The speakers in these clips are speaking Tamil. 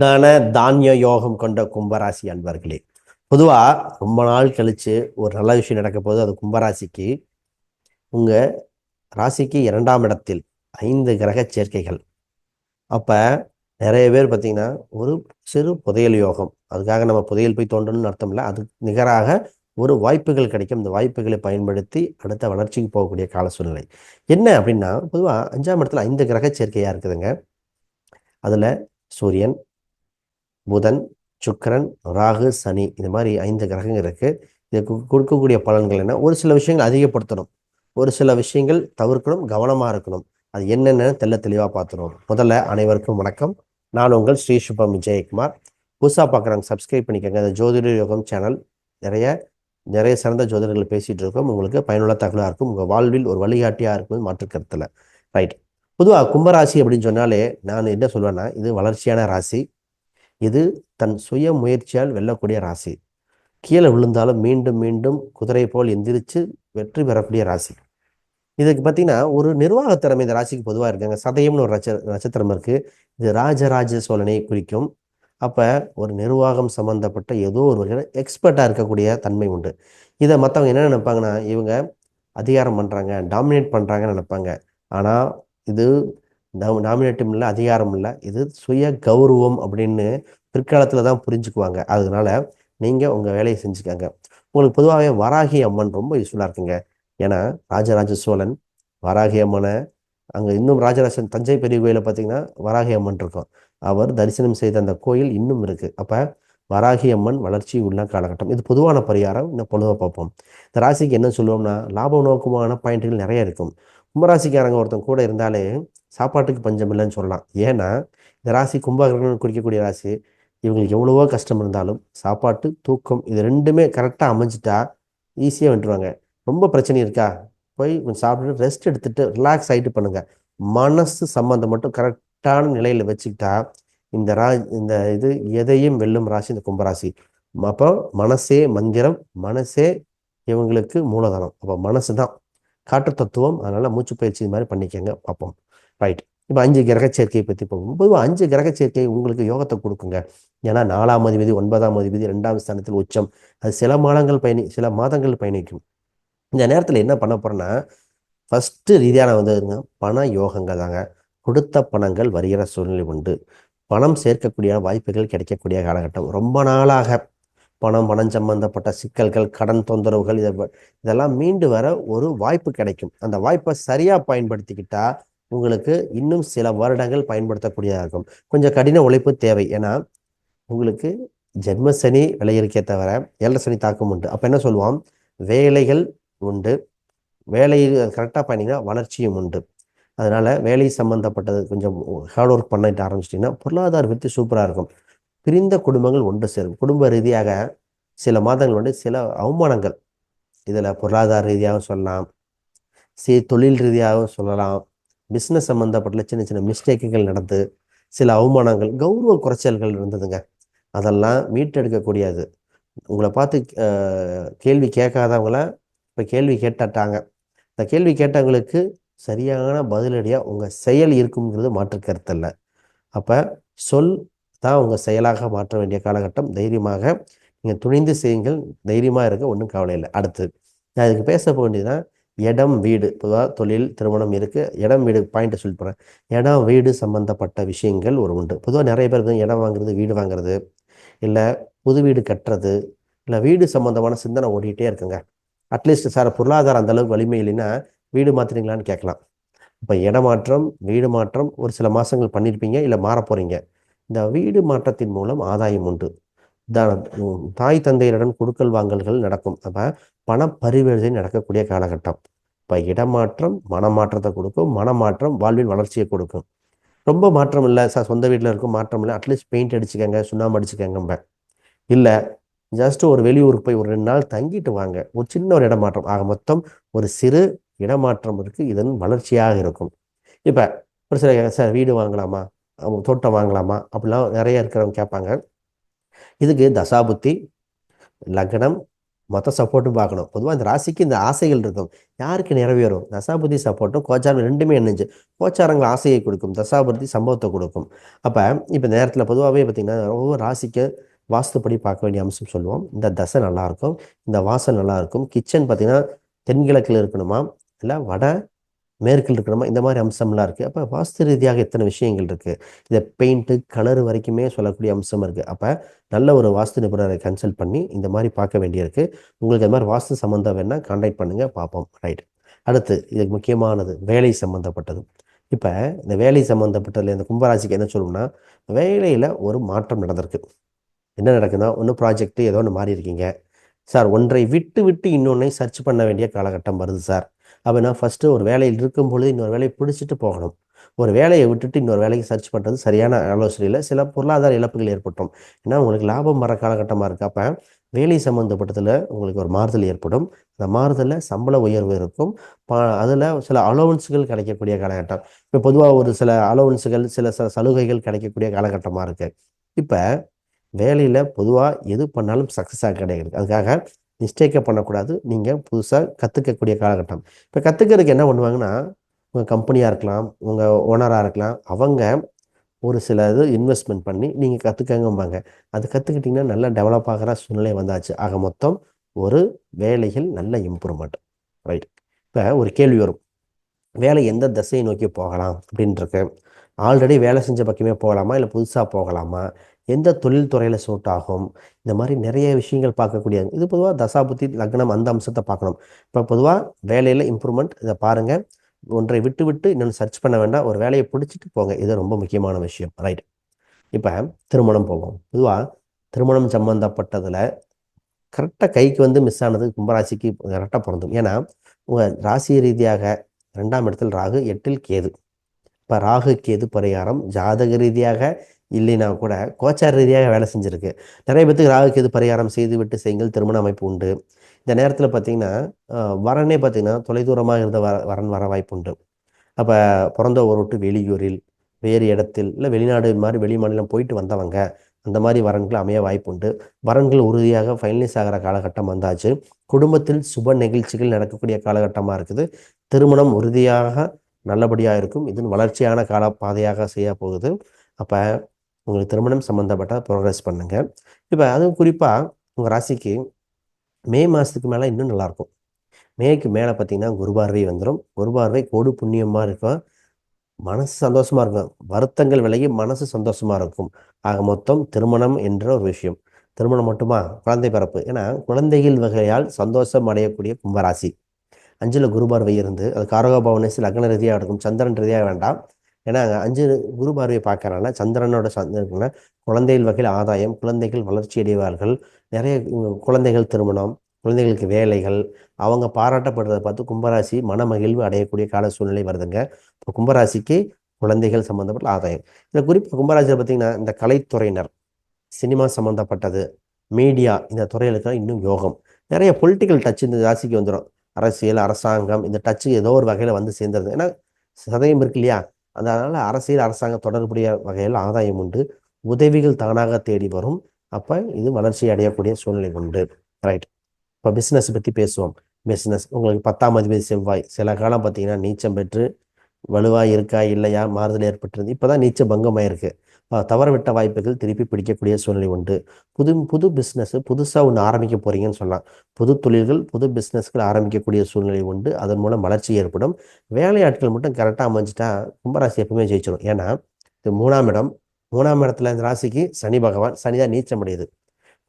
தன தானிய யோகம் கொண்ட கும்பராசி அன்பர்களே பொதுவாக ரொம்ப நாள் கழித்து ஒரு நல்ல விஷயம் நடக்க போது அது கும்பராசிக்கு. உங்கள் ராசிக்கு இரண்டாம் இடத்தில் ஐந்து கிரக சேர்க்கைகள். அப்போ நிறைய பேர் பார்த்திங்கன்னா ஒரு சிறு புதையல் யோகம். அதுக்காக நம்ம புதையல் போய் தோன்றணும்னு அர்த்தம் இல்லை அதுக்கு நிகராக ஒரு வாய்ப்புகள் கிடைக்கும். இந்த வாய்ப்புகளை பயன்படுத்தி அடுத்த வளர்ச்சிக்கு போகக்கூடிய கால சூழ்நிலை. என்ன அப்படின்னா பொதுவாக அஞ்சாம் இடத்துல ஐந்து கிரக சேர்க்கையாக இருக்குதுங்க. அதில் சூரியன் புதன் சுக்கரன் ராகு சனி இந்த மாதிரி ஐந்து கிரகங்கள் இருக்குது இது கொடுக்கக்கூடிய பலன்கள் என்ன? ஒரு சில விஷயங்கள் அதிகப்படுத்தணும். ஒரு சில விஷயங்கள் தவிர்க்கணும் கவனமாக இருக்கணும். அது என்னென்னு தெல்ல தெளிவாக பார்த்துருவோம். முதல்ல அனைவருக்கும் வணக்கம். நான் உங்கள் ஸ்ரீ சுபம் விஜயகுமார். புதுசாக பார்க்குறாங்க சப்ஸ்கிரைப் பண்ணிக்கோங்க. அந்த ஜோதிட யோகம் சேனல் நிறைய நிறைய சிறந்த ஜோதிடர்கள் பேசிகிட்டு இருக்கோம். உங்களுக்கு பயனுள்ள தகவலாக இருக்கும். உங்கள் வாழ்வில் ஒரு வழிகாட்டியாக இருக்கும் மாற்று கருத்தில் ரைட் பொதுவாக கும்பராசி அப்படின்னு சொன்னாலே நான் என்ன சொல்லுவேன்னா இது வளர்ச்சியான ராசி. இது தன் சுய முயற்சியால் வெல்லக்கூடிய ராசி. கீழே விழுந்தாலும் மீண்டும் மீண்டும் குதிரை போல் எந்திரிச்சு வெற்றி பெறக்கூடிய ராசி. இதுக்கு பார்த்தீங்கன்னா ஒரு நிர்வாக திறமை இந்த ராசிக்கு பொதுவாக இருக்காங்க. சதயம்னு ஒரு நட்ச நட்சத்திரம் இருக்கு. இது ராஜராஜ சோழனை குறிக்கும். அப்போ ஒரு நிர்வாகம் சம்மந்தப்பட்ட ஏதோ ஒரு வகையில் எக்ஸ்பர்ட்டாக இருக்கக்கூடிய தன்மை உண்டு. இதை மற்றவங்க என்ன நினைப்பாங்கன்னா இவங்க அதிகாரம் பண்ணுறாங்க டாமினேட் பண்ணுறாங்கன்னு நினைப்பாங்க. ஆனால் இது நாமினேட்டும் இல்லை அதிகாரம் இல்லை இது சுய கௌரவம் அப்படின்னு பிற்காலத்தில் தான் புரிஞ்சுக்குவாங்க. அதனால நீங்கள் உங்கள் வேலையை செஞ்சுக்கோங்க. உங்களுக்கு பொதுவாகவே வராகி அம்மன் ரொம்ப யூஸ்ஃபுல்லாக இருக்குங்க. ஏன்னா ராஜராஜ சோழன் வராகி அம்மனை அங்கே இன்னும் ராஜராஜன் தஞ்சை பெரிய கோயிலில் பார்த்தீங்கன்னா வராகி அம்மன் இருக்கும். அவர் தரிசனம் செய்த அந்த கோயில் இன்னும் இருக்குது அப்போ வராகி அம்மன் வளர்ச்சி உள்ள காலகட்டம். இது பொதுவான பரிகாரம். இன்னும் பொதுவாக பார்ப்போம். இந்த ராசிக்கு என்ன சொல்லுவோம்னா லாப நோக்கமான பாயிண்ட்டுகள் நிறைய இருக்கும். கும்பராசிக்காரங்க ஒருத்தன் கூட இருந்தாலே சாப்பாட்டுக்கு பஞ்சம் இல்லைன்னு சொல்லலாம். ஏன்னா இந்த ராசி கும்பகரணம் குறிக்கக்கூடிய ராசி இவங்களுக்கு எவ்வளவோ கஷ்டம் இருந்தாலும் சாப்பாட்டு தூக்கம் இது ரெண்டுமே கரெக்டாக அமைஞ்சிட்டா ஈஸியாக வந்துடுவாங்க ரொம்ப பிரச்சனை இருக்கா? போய் கொஞ்சம் சாப்பிட்டுட்டு ரெஸ்ட் எடுத்துட்டு ரிலாக்ஸ் ஆகிட்டு பண்ணுங்கள் மனசு சம்மந்தம் மட்டும் கரெக்டான நிலையில் வச்சுக்கிட்டா இந்த ரா இந்த இது எதையும் வெல்லும் ராசி இந்த கும்பராசி. அப்போ மனசே மந்திரம் மனசே இவங்களுக்கு மூலதனம். அப்போ மனசு தான் காட்டு தத்துவம் அதனால மூச்சு பயிற்சி இது மாதிரி பண்ணிக்கங்க பார்ப்போம். ரைட் இப்போ அஞ்சு கிரக சேர்க்கையை பற்றி போகும் பொதுவாக அஞ்சு கிரக சேர்க்கை உங்களுக்கு யோகத்தை கொடுக்குங்க. ஏன்னா நாலாம் அதிபதி ஒன்பதாம் அதிபதி ரெண்டாம் ஸ்தானத்தில் உச்சம். அது சில மாதங்கள் பயணி சில மாதங்கள் பயணிக்கும். இந்த நேரத்தில் என்ன பண்ண போகிறேன்னா ஃபஸ்ட்டு ரீதியான வந்ததுங்க பண யோகங்கள் தாங்க. கொடுத்த பணங்கள் வருகிற சூழ்நிலை உண்டு. பணம் சேர்க்கக்கூடிய வாய்ப்புகள் கிடைக்கக்கூடிய காலகட்டம். ரொம்ப நாளாக பணம் பணம் சம்பந்தப்பட்ட சிக்கல்கள் கடன் தொந்தரவுகள் இதை இதெல்லாம் மீண்டு வர ஒரு வாய்ப்பு கிடைக்கும். அந்த வாய்ப்பை சரியாக பயன்படுத்திக்கிட்டால் உங்களுக்கு இன்னும் சில வருடங்கள் பயன்படுத்தக்கூடியதாக இருக்கும் கொஞ்சம் கடின உழைப்பு தேவை. ஏன்னா உங்களுக்கு ஜென்ம சனி விளையிருக்கே தவிர ஏழரை சனி தாக்கம் உண்டு. அப்போ என்ன சொல்லுவோம்? வேலைகள் உண்டு. வேலை கரெக்டாக பண்ணிங்கன்னா வளர்ச்சியும் உண்டு. அதனால் வேலை சம்மந்தப்பட்டது கொஞ்சம் ஹார்ட் ஒர்க் பண்ணிட்டு ஆரம்பிச்சிட்டிங்கன்னா பொருளாதார வித்து சூப்பராக இருக்கும். பிரிந்த குடும்பங்கள் ஒன்று சேரும். குடும்ப ரீதியாக சில மாதங்கள் வந்து சில அவமானங்கள். இதில் பொருளாதார ரீதியாகவும் சொல்லலாம். சி தொழில் ரீதியாகவும் சொல்லலாம். பிஸ்னஸ் சம்மந்தப்பட்ட சின்ன சின்ன மிஸ்டேக்குகள் நடந்து சில அவமானங்கள் கௌரவ குறைச்சல்கள் இருந்ததுங்க. அதெல்லாம் மீட்டெடுக்கக்கூடியது. உங்களை பார்த்து கேள்வி கேட்காதவங்கள இப்போ கேள்வி கேட்டாட்டாங்க. இந்த கேள்வி கேட்டவங்களுக்கு சரியான பதிலடியாக உங்கள் செயல் இருக்குங்கிறது மாற்று கருத்தல்ல அப்போ சொல் தான் உங்கள் செயலாக மாற்ற வேண்டிய காலகட்டம். தைரியமாக நீங்கள் துணிந்து செய்யுங்கள். தைரியமாக இருக்க ஒன்றும் கவலை இல்லை. அடுத்து நான் இதுக்கு பேச வேண்டியதுதான் இடம் வீடு. பொதுவாக தொழில் திருமணம் இருக்குது இடம் வீடு பாயிண்ட்டை சொல்லி போகிறேன் இடம் வீடு சம்மந்தப்பட்ட விஷயங்கள் ஒரு உண்டு. பொதுவாக நிறைய பேர் இடம் வாங்குறது வீடு வாங்குறது இல்லை புது வீடு கட்டுறது இல்லை வீடு சம்மந்தமான சிந்தனை ஓடிக்கிட்டே இருக்குங்க. அட்லீஸ்ட் சார் பொருளாதாரம் அந்தளவுக்கு வலிமை இல்லைன்னா வீடு மாற்றுறீங்களான்னு கேட்கலாம். இப்போ இடமாற்றம் வீடு மாற்றம் ஒரு சில மாதங்கள் பண்ணியிருப்பீங்க இல்லை மாற போகிறீங்க இந்த வீடு மாற்றத்தின் மூலம் ஆதாயம் உண்டு. தாய் தந்தையருடன் கொடுக்கல் வாங்கல்கள் நடக்கும். அப்போ பண பரிவர்த்தனை நடக்கக்கூடிய காலகட்டம். இப்போ இடமாற்றம் மனமாற்றத்தை கொடுக்கும். மனமாற்றம் வாழ்வில் வளர்ச்சியை கொடுக்கும். ரொம்ப மாற்றம் இல்லை. சார் சொந்த வீட்டில் இருக்கும் மாற்றம் இல்லை. அட்லீஸ்ட் பெயிண்ட் அடிச்சுக்கங்க சுண்ணாம்பு அடிச்சுக்கங்க இல்லை ஜஸ்ட் ஒரு வெளியூருக்கு போய் ஒரு ரெண்டு நாள் தங்கிட்டு வாங்க. ஒரு சின்ன ஒரு இடமாற்றம். ஆக மொத்தம் ஒரு சிறு இடமாற்றம் இருக்குது இதன் வளர்ச்சியாக இருக்கும். இப்போ ஒரு சில சார் வீடு வாங்கலாமா? தோட்டம் வாங்கலாமா? அப்படிலாம் நிறைய இருக்கிறவங்க கேட்பாங்க. இதுக்கு தசாபுத்தி லக்னம் மொத்த சப்போர்ட்டும் பார்க்கணும். பொதுவாக இந்த ராசிக்கு இந்த ஆசைகள் இருக்கும். யாருக்கு நிறைவேறும்? தசாபுத்தி சப்போர்ட்டும் கோச்சாரம் ரெண்டுமே இணைஞ்சு. கோச்சாரங்கள் ஆசையை கொடுக்கும் தசாபுத்தி சம்பவத்தை கொடுக்கும். அப்போ இப்போ நேரத்தில் பொதுவாகவே பார்த்தீங்கன்னா ஒவ்வொரு ராசிக்கு வாஸ்துப்படி பார்க்க வேண்டிய அம்சம் சொல்லுவோம். இந்த தசை நல்லாயிருக்கும் இந்த வாசல் நல்லாயிருக்கும் கிச்சன் பார்த்திங்கன்னா தென்கிழக்கில் இருக்கணுமா? இல்லை வட மேற்கில் இருக்கணுமா இந்த மாதிரி அம்சம்லாம் இருக்குது அப்போ வாஸ்து ரீதியாக எத்தனை விஷயங்கள் இருக்குது இதை பெயிண்ட்டு கலர் வரைக்குமே சொல்லக்கூடிய அம்சம் இருக்குது அப்போ நல்ல ஒரு வாஸ்து நிபுணரை கன்சல்ட் பண்ணி இந்த மாதிரி பார்க்க வேண்டியிருக்கு. உங்களுக்கு இந்த மாதிரி வாஸ்து சம்மந்தம் வேணால் கான்டாக்ட் பண்ணுங்கள் பார்ப்போம். ரைட் அடுத்து இதுக்கு முக்கியமானது வேலை சம்மந்தப்பட்டது இப்போ இந்த வேலை சம்மந்தப்பட்டதில் இந்த கும்பராசிக்கு என்ன சொல்லணும்னா வேலையில் ஒரு மாற்றம் நடந்திருக்கு. என்ன நடக்குதுன்னா ஒன்று ப்ராஜெக்ட்டு ஏதோ ஒன்று மாறி இருக்கீங்க சார் ஒன்றை விட்டு விட்டு இன்னொன்றை சர்ச் பண்ண வேண்டிய காலகட்டம் வருது சார். அப்படின்னா ஃபஸ்ட்டு ஒரு வேலையில் இருக்கும் பொழுது இன்னொரு வேலையை பிடிச்சிட்டு போகணும். ஒரு வேலையை விட்டுட்டு இன்னொரு வேலைக்கு சர்ச் பண்ணுறது சரியான ஆலோசனையில் சில பொருளாதார இழப்புகள் ஏற்பட்டோம். ஏன்னா உங்களுக்கு லாபம் வர காலகட்டமாக இருக்கு. அப்போ வேலை சம்மந்தப்பட்டதில் உங்களுக்கு ஒரு மாறுதல் ஏற்படும். அந்த மாறுதலில் சம்பள உயர்வு இருக்கும். அதில் சில அலோவன்ஸுகள் கிடைக்கக்கூடிய காலகட்டம். இப்போ பொதுவாக ஒரு சில அலோவன்ஸுகள் சில சில சலுகைகள் கிடைக்கக்கூடிய காலகட்டமாக இருக்குது இப்போ வேலையில் பொதுவாக எது பண்ணாலும் சக்ஸஸாக கிடையாது அதுக்காக மிஸ்டேக்கை பண்ணக்கூடாது. நீங்கள் புதுசாக கற்றுக்கக்கூடிய காலகட்டம். இப்போ கற்றுக்கிறதுக்கு என்ன பண்ணுவாங்கன்னா உங்கள் கம்பெனியாக இருக்கலாம் உங்கள் ஓனராக இருக்கலாம் அவங்க ஒரு சில இது இன்வெஸ்ட்மெண்ட் பண்ணி நீங்கள் கற்றுக்கங்கம்பாங்க அது கற்றுக்கிட்டிங்கன்னா நல்லா டெவலப் ஆகிற சூழ்நிலை வந்தாச்சு. ஆக மொத்தம் ஒரு வேலைகள் நல்ல இம்ப்ரூவ்மெண்ட் ரைட் இப்போ ஒரு கேள்வி வரும். வேலை எந்த திசையை நோக்கி போகலாம்? அப்படின்ட்டுருக்கு ஆல்ரெடி வேலை செஞ்ச பக்கமே போகலாமா? இல்லை புதுசாக போகலாமா? எந்த தொழில் துறையில் சூட் ஆகும் இந்த மாதிரி நிறைய விஷயங்கள் பார்க்கக்கூடிய இது பொதுவாக தசாபுத்தி லக்னம் அந்த அம்சத்தை பார்க்கணும். இப்போ பொதுவாக வேலையில் இம்ப்ரூவ்மெண்ட் இதை பாருங்கள் ஒன்றை விட்டு விட்டு இன்னொன்று சர்ச் பண்ண வேண்டாம். ஒரு வேலையை பிடிச்சிட்டு போங்க. இது ரொம்ப முக்கியமான விஷயம். ரைட் இப்போ திருமணம் போவோம். பொதுவாக திருமணம் சம்மந்தப்பட்டதில் கரெக்டாக கைக்கு வந்து மிஸ் ஆனது கும்பராசிக்கு கரெக்டாக பிறந்தும் ஏன்னா உங்கள் ராசி ரீதியாக ரெண்டாம் இடத்தில் ராகு எட்டில் கேது. இப்போ ராகு கேது பரிகாரம் ஜாதக ரீதியாக இல்லைனா கூட கோச்சார் ரீதியாக வேலை செஞ்சுருக்கு. நிறைய பேத்துக்கு ராகு இது பரிகாரம் செய்து விட்டு செய்யுங்கள் திருமண அமைப்பு உண்டு. இந்த நேரத்தில் பார்த்தீங்கன்னா வரனே பார்த்தீங்கன்னா தொலைதூரமாக இருந்த வர வரன் வர வாய்ப்பு உண்டு. அப்போ பிறந்த ஒரு விட்டு வெளியூரில் வேறு இடத்தில் இல்லை வெளிநாடு மாதிரி வெளி மாநிலம் போயிட்டு வந்தவங்க அந்த மாதிரி வரன்கள் அமைய வாய்ப்பு உண்டு. வரன்கள் உறுதியாக ஃபைனலைஸ் ஆகிற காலகட்டம் வந்தாச்சு. குடும்பத்தில் சுப நிகழ்ச்சிகள் நடக்கக்கூடிய காலகட்டமாக இருக்குது. திருமணம் உறுதியாக நல்லபடியாக இருக்கும். இது வளர்ச்சியான கால பாதையாக செய்ய போகுது. அப்போ உங்களுக்கு திருமணம் சம்மந்தப்பட்ட ப்ரோக்ரஸ் பண்ணுங்கள் இப்போ அதுவும் குறிப்பாக உங்கள் ராசிக்கு மே மாதத்துக்கு மேலே இன்னும் நல்லாயிருக்கும் மேக்கு மேலே பார்த்தீங்கன்னா குருபார்வை வந்துடும் குருபார்வை கோடு புண்ணியமாக இருக்கும். மனசு சந்தோஷமாக இருக்கும். வருத்தங்கள் விலகி மனசு சந்தோஷமாக இருக்கும். ஆக மொத்தம் திருமணம் என்ற ஒரு விஷயம். திருமணம் மட்டுமா? குழந்தை பிறப்பு. ஏன்னா குழந்தைகள் வகையால் சந்தோஷம் அடையக்கூடிய கும்பராசி. அஞ்சில் குருபார்வை இருந்து அது காரகோபவனேசி லக்ன ரீதியாக இருக்கும் சந்திரன் ரீதியாக வேண்டாம். ஏன்னா அஞ்சு குரு பார்வையை பார்க்கறனால சந்திரனோட சந்திரன குழந்தைகள் வகையில் ஆதாயம் குழந்தைகள் வளர்ச்சி அடைவார்கள். நிறைய குழந்தைகள் திருமணம் குழந்தைகளுக்கு வேலைகள் அவங்க பாராட்டப்படுறதை பார்த்து கும்பராசி மன மகிழ்வு அடையக்கூடிய கால சூழ்நிலை வருதுங்க. இப்போ கும்பராசிக்கு குழந்தைகள் சம்மந்தப்பட்ட ஆதாயம். இதில் குறிப்பாக கும்பராசியில் பார்த்தீங்கன்னா இந்த கலைத்துறையினர் சினிமா சம்மந்தப்பட்டது மீடியா இந்த துறைகளுக்கு இன்னும் யோகம். நிறைய பொலிட்டிக்கல் டச் இந்த ராசிக்கு வந்துடும் அரசியல் அரசாங்கம் இந்த டச்சு ஏதோ ஒரு வகையில் வந்து சேர்ந்துருது. ஏன்னா சதயம் இருக்கு இல்லையா? அதனால் அரசியல் அரசாங்க தொடர்புடைய வகையில் ஆதாயம் உண்டு. உதவிகள் தானாக தேடி வரும். அப்போ இது வளர்ச்சி அடையக்கூடிய சூழ்நிலை உண்டு. ரைட் இப்போ பிஸ்னஸ் பற்றி பேசுவோம். பிஸ்னஸ் உங்களுக்கு பத்தாம் அதிபதி செவ்வாய். சில காலம் பார்த்தீங்கன்னா நீச்சம் பெற்று வலுவாக இருக்கா இல்லையா மாறுதல் ஏற்பட்டிருந்து இப்போ தான் நீச்சம் பங்கமாயிருக்கு. தவறவிட்ட வாய்ப்புகள் திருப்பி பிடிக்கக்கூடிய சூழ்நிலை உண்டு. புது புது பிஸ்னஸ் புதுசாக ஒன்று ஆரம்பிக்க போகிறீங்கன்னு சொல்லலாம் புது தொழில்கள் புது பிஸ்னஸ்கள் ஆரம்பிக்கக்கூடிய சூழ்நிலை உண்டு. அதன் மூலம் வளர்ச்சி ஏற்படும். வேலையாட்கள் மட்டும் கரெக்டாக அமைஞ்சிட்டா கும்பராசி எப்பவுமே ஜெயிச்சிடும் ஏன்னா இது மூணாம் இடம். மூணாம் இடத்துல இந்த ராசிக்கு சனி பகவான். சனி தான் நீச்சம் அடையுது.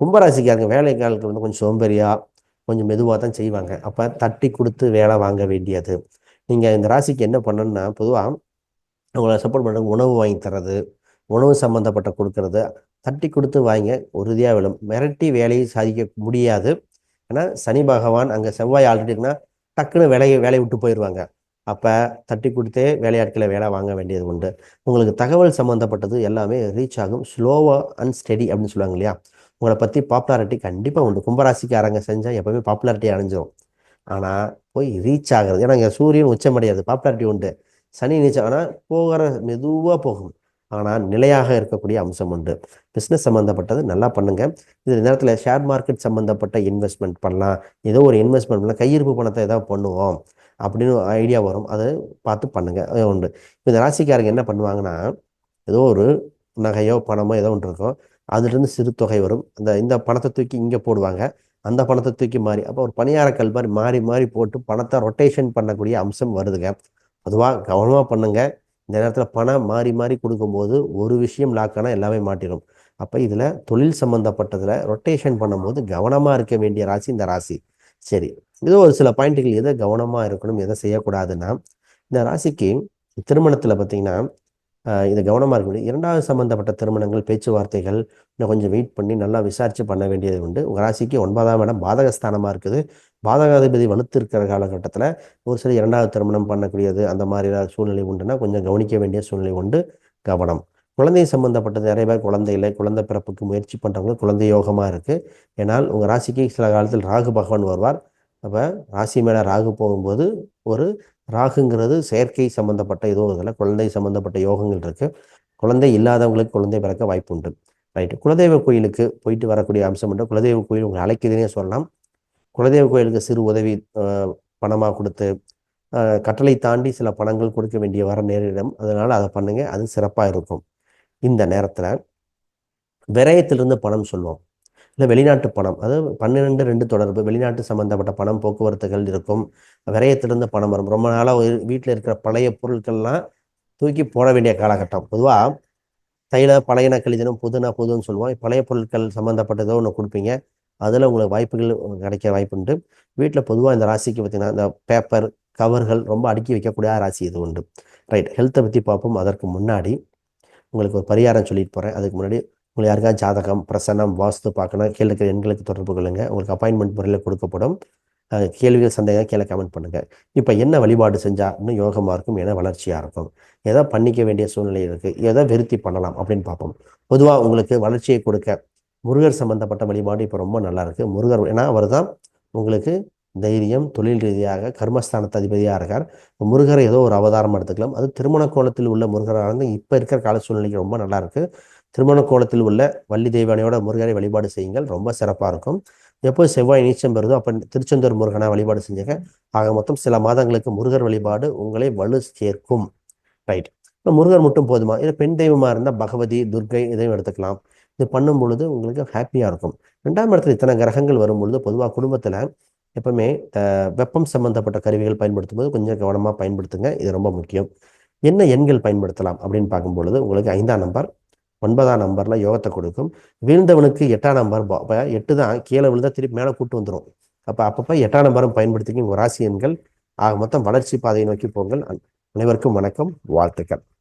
கும்பராசிக்காரங்க வேலைக்காரர்களுக்கு வந்து கொஞ்சம் சோம்பேறியாக கொஞ்சம் மெதுவாக தான் செய்வாங்க. அப்போ தட்டி கொடுத்து வேலை வாங்க வேண்டியது. நீங்கள் இந்த ராசிக்கு என்ன பண்ணணும்னா பொதுவாக அவங்கள சப்போர்ட் பண்ணுறது உணவு வாங்கி தர்றது உணவு சம்மந்தப்பட்ட கொடுக்கறது தட்டி கொடுத்து வாங்க உறுதியாக விழும் மிரட்டி வேலையை சாதிக்க முடியாது. ஏன்னா சனி பகவான் அங்கே செவ்வாய் ஆல்ரெடி இருக்குன்னா டக்குன்னு வேலையை வேலையை விட்டு போயிடுவாங்க. அப்போ தட்டி கொடுத்தே வேலையாட்களை வேலை வாங்க வேண்டியது உண்டு. உங்களுக்கு தகவல் சம்மந்தப்பட்டது எல்லாமே ரீச் ஆகும். ஸ்லோவாக அண்ட் ஸ்டெடி அப்படின்னு சொல்லுவாங்க இல்லையா? உங்களை பற்றி பாப்புலாரிட்டி கண்டிப்பாக உண்டு. கும்பராசிக்காரங்க செஞ்சால் எப்போவுமே பாப்புலாரிட்டி அடைஞ்சிடும் ஆனால் போய் ரீச் ஆகிறது. ஏன்னா இங்கே சூரியன் உச்சமடையாது பாப்புலாரிட்டி உண்டு. சனி நீச்சம் ஆனால் போகிற மெதுவாக போகும். ஆனால் நிலையாக இருக்கக்கூடிய அம்சம் உண்டு. பிஸ்னஸ் சம்மந்தப்பட்டது நல்லா பண்ணுங்க. இந்த நேரத்தில் ஷேர் மார்க்கெட் சம்மந்தப்பட்ட இன்வெஸ்ட்மெண்ட் பண்ணலாம். ஏதோ ஒரு இன்வெஸ்ட்மெண்ட் பண்ணலாம். கையிருப்பு பணத்தை ஏதாவது பண்ணுவோம் அப்படின்னு ஐடியா வரும். அதை பார்த்து பண்ணுங்கள் அது உண்டு. இப்போ இந்த ராசிக்காரங்க என்ன பண்ணுவாங்கன்னா ஏதோ ஒரு நகையோ பணமோ ஏதோ ஒன்று இருக்கும். அதுலேருந்து சிறு தொகை வரும். அந்த இந்த பணத்தை தூக்கி இங்கே போடுவாங்க. அந்த பணத்தை தூக்கி மாறி அப்போ ஒரு பணியாரக்கல் மாதிரி மாறி மாறி போட்டு பணத்தை ரொட்டேஷன் பண்ணக்கூடிய அம்சம் வருதுங்க. பொதுவாக கவனமாக பண்ணுங்கள் இந்த நேரத்தில் பணம் மாறி மாறி கொடுக்கும்போது ஒரு விஷயம் லாக்கானா எல்லாமே மாட்டிடும் அப்போ இதில் தொழில் சம்மந்தப்பட்டதில் ரொட்டேஷன் பண்ணும்போது கவனமாக இருக்க வேண்டிய ராசி இந்த ராசி. சரி ஏதோ ஒரு சில பாயிண்ட்டுகள் எதை கவனமாக இருக்கணும் எதை செய்யக்கூடாதுன்னா இந்த ராசிக்கு திருமணத்தில் பார்த்தீங்கன்னா இது கவனமாக இருக்க இரண்டாவது சம்மந்தப்பட்ட திருமணங்கள் பேச்சுவார்த்தைகள் இன்னும் கொஞ்சம் வெயிட் பண்ணி நல்லா விசாரித்து பண்ண வேண்டியது உண்டு. உங்கள் ராசிக்கு ஒன்பதாம் இடம் பாதகஸ்தானமாக இருக்குது. பாதகாதிபதி வலுத்து இருக்கிற காலகட்டத்தில் ஒரு சில இரண்டாவது திருமணம் பண்ணக்கூடியது அந்த மாதிரி சூழ்நிலை உண்டுன்னா கொஞ்சம் கவனிக்க வேண்டிய சூழ்நிலை உண்டு. கவனம். குழந்தை சம்பந்தப்பட்டது நிறைய பேர் குழந்தை இல்லை குழந்தை பிறப்புக்கு முயற்சி பண்ணுறவங்க குழந்தை யோகமாக இருக்குது ஏன்னால் உங்கள் ராசிக்கு சில காலத்தில் ராகு பகவான் வருவார். அப்போ ராசி மேலே ராகு போகும்போது ஒரு ராகுங்கிறது செயற்கை சம்மந்தப்பட்ட ஏதோ இதில் குழந்தை சம்மந்தப்பட்ட யோகங்கள் இருக்குது குழந்தை இல்லாதவங்களுக்கு குழந்தை பிறக்க வாய்ப்பு உண்டு ரைட்டு. குலதெய்வ கோயிலுக்கு போயிட்டு வரக்கூடிய அம்சம் உண்டு. குலதெய்வ கோயில் உங்களை அழைக்குதுன்னே சொல்லலாம். குலதெய்வ கோயிலுக்கு சிறு உதவி பணமாக கொடுத்து கட்டளை தாண்டி சில பணங்கள் கொடுக்க வேண்டிய வர நேரிடம். அதனால் அதை பண்ணுங்க. அது சிறப்பாக இருக்கும். இந்த நேரத்தில் விரயத்திலிருந்து பணம் சொல்லுவோம். இல்லை வெளிநாட்டு பணம் அதாவது பன்னிரெண்டு ரெண்டு தொடர்பு வெளிநாட்டு சம்மந்தப்பட்ட பணம் போக்குவரத்துகள் இருக்கும். விரயத்திலிருந்து பணம் வரும். ரொம்ப நாளாக வீட்டில் இருக்கிற பழைய பொருட்கள்லாம் தூக்கி போட வேண்டிய காலகட்டம். பொதுவாக தைல பழையன கழிதனும் புதுனா புதுன்னு சொல்லுவோம். பழைய பொருட்கள் சம்மந்தப்பட்டதோ ஒன்று கொடுப்பீங்க. அதில் உங்களுக்கு வாய்ப்புகள் கிடைக்க வாய்ப்புண்டு. வீட்டில் பொதுவாக இந்த ராசிக்கு பார்த்தீங்கன்னா இந்த பேப்பர் கவர்கள் ரொம்ப அடுக்கி வைக்கக்கூடிய ராசி இது உண்டு. ரைட் ஹெல்த்தை பற்றி பார்ப்போம். அதற்கு முன்னாடி உங்களுக்கு ஒரு பரிகாரம் சொல்லிட்டு போகிறேன் அதுக்கு முன்னாடி உங்களுக்கு யாருக்காவது ஜாதகம் பிரசனம் வாஸ்து பார்க்கணும் கீழே இருக்கிற எண்களுக்கு தொடர்பு கொள்ளுங்கள் உங்களுக்கு அப்பாயின்மெண்ட் முறையில் கொடுக்கப்படும். கேள்விகள் சந்தேகம் கீழே கமெண்ட் பண்ணுங்கள் இப்போ என்ன வழிபாடு செஞ்சால் இன்னும் யோகமாக இருக்கும் என வளர்ச்சியாக இருக்கும் எதை பண்ணிக்க வேண்டிய சூழ்நிலை இருக்குது எதை விருத்தி பண்ணலாம் அப்படின்னு பார்ப்போம். பொதுவாக உங்களுக்கு வளர்ச்சியை கொடுக்க முருகர் சம்பந்தப்பட்ட வழிபாடு இப்போ ரொம்ப நல்லா இருக்குது முருகர் ஏன்னா அவர் தான் உங்களுக்கு தைரியம் தொழில் ரீதியாக கர்மஸ்தானத்து அதிபதியாக இருக்கார். முருகரை ஏதோ ஒரு அவதாரம் எடுத்துக்கலாம். அது திருமண கோலத்தில் உள்ள முருகராக இருந்து இப்போ இருக்கிற கால சூழ்நிலைக்கு ரொம்ப நல்லா இருக்குது திருமண கோலத்தில் உள்ள வள்ளி தெய்வானையோட முருகரை வழிபாடு செய்யுங்கள். ரொம்ப சிறப்பாக இருக்கும். எப்போ செவ்வாய் நீச்சம் பெறுதோ அப்போ திருச்செந்தூர் முருகனை வழிபாடு செஞ்சுங்க. ஆக மொத்தம் சில மாதங்களுக்கு முருகர் வழிபாடு உங்களை வலு சேர்க்கும். ரைட். இப்போ முருகர் மட்டும் போதுமா? இல்லை பெண் தெய்வமாக இருந்தால் பகவதி துர்கை இதையும் எடுத்துக்கலாம். இது பண்ணும் பொழுது உங்களுக்கு ஹாப்பியாக இருக்கும். ரெண்டாம் இடத்துல இத்தனை கிரகங்கள் வரும் பொழுது பொதுவாக குடும்பத்தில் எப்பவுமே வெப்பம் சம்பந்தப்பட்ட கருவிகள் பயன்படுத்தும் போது கொஞ்சம் கவனமாக பயன்படுத்துங்க. இது ரொம்ப முக்கியம். என்ன எண்கள் பயன்படுத்தலாம் அப்படின்னு பார்க்கும்பொழுது உங்களுக்கு ஐந்தாம் நம்பர் ஒன்பதாம் நம்பரில் யோகத்தை கொடுக்கும். வீழ்ந்தவனுக்கு எட்டாம் நம்பர் எட்டு தான் கீழே விழுந்தா திருப்பி மேலே கூட்டு வந்துடும் அப்போ அப்பப்போ எட்டாம் நம்பரும் பயன்படுத்திக்கிங்க. ராசி எண்கள் ஆக மொத்தம் வளர்ச்சி பாதையை நோக்கி போங்கள். அனைவருக்கும் வணக்கம். வாழ்த்துக்கள்.